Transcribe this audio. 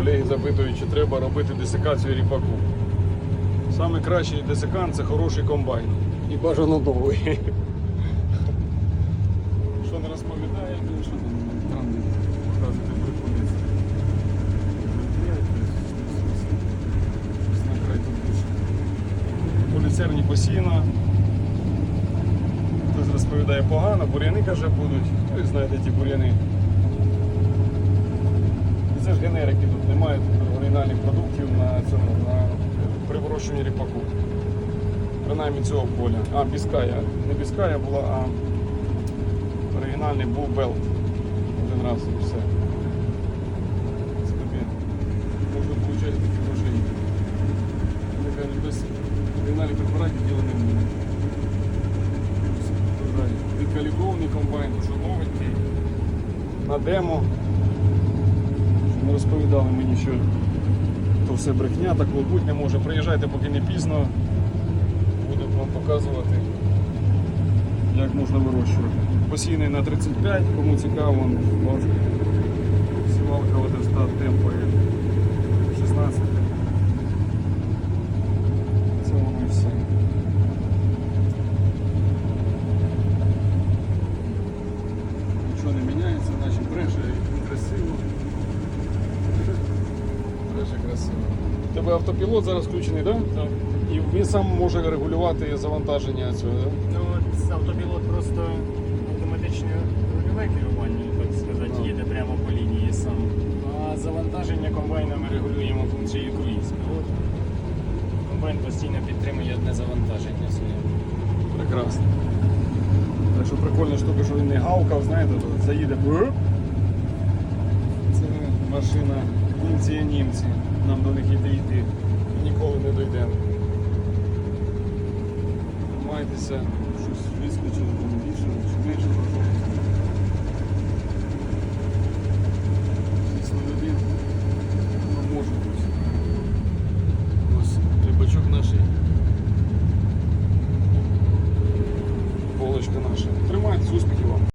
Колеги запитують, чи треба робити десикацію ріпаку. Саме кращий десикант це хороший комбайн. І бажано довгий. Що не розповідає, що показувати приходиться. Поліцерні посіяна. Хтось розповідає погано, бур'яни каже будуть. Хтось знає, де ті бур'яни. Це ж генерики, тут немає оригінальних продуктів на цьому, на вирощуванні ріпаку. Принаймні цього поля. А, біская. Не біская була, а оригінальний був белт. Один раз і все. Можна отримати такі кажуть, без оригінальних препаратів діло не буде. Відкалібрований комбайн, дуже новенький. На демо. Не розповідали мені, що то все брехня, так бути не може. Приїжджайте, поки не пізно. Буду вам показувати, як можна вирощувати. Посійний на 35, кому цікаво, от, сівалка Водерстат темпою 16. Це воно і. Нічого не міняється, наче бреше красиво. Бреше. У тебе автопілот зараз включений, так? Так. І він сам може регулювати завантаження цього, так? Ну, автопілот просто автоматичне рульове керування, так сказати, Ну. їде прямо по лінії сам. А завантаження комбайна ми регулюємо функцією круїз. Комбайн постійно підтримує одне завантаження своє. Прекрасно. Так що прикольна штука, що він не гавкав, знаєте, заїде. Це машина німці німці. Нам до них і йти. І ніколи не дойдемо. Тримайтеся, щось вискочило, більше, чи менше. Звісно, людей не ну, може. Ось рибачок наш. Полочка наша. Тримайтеся, успіхів вам.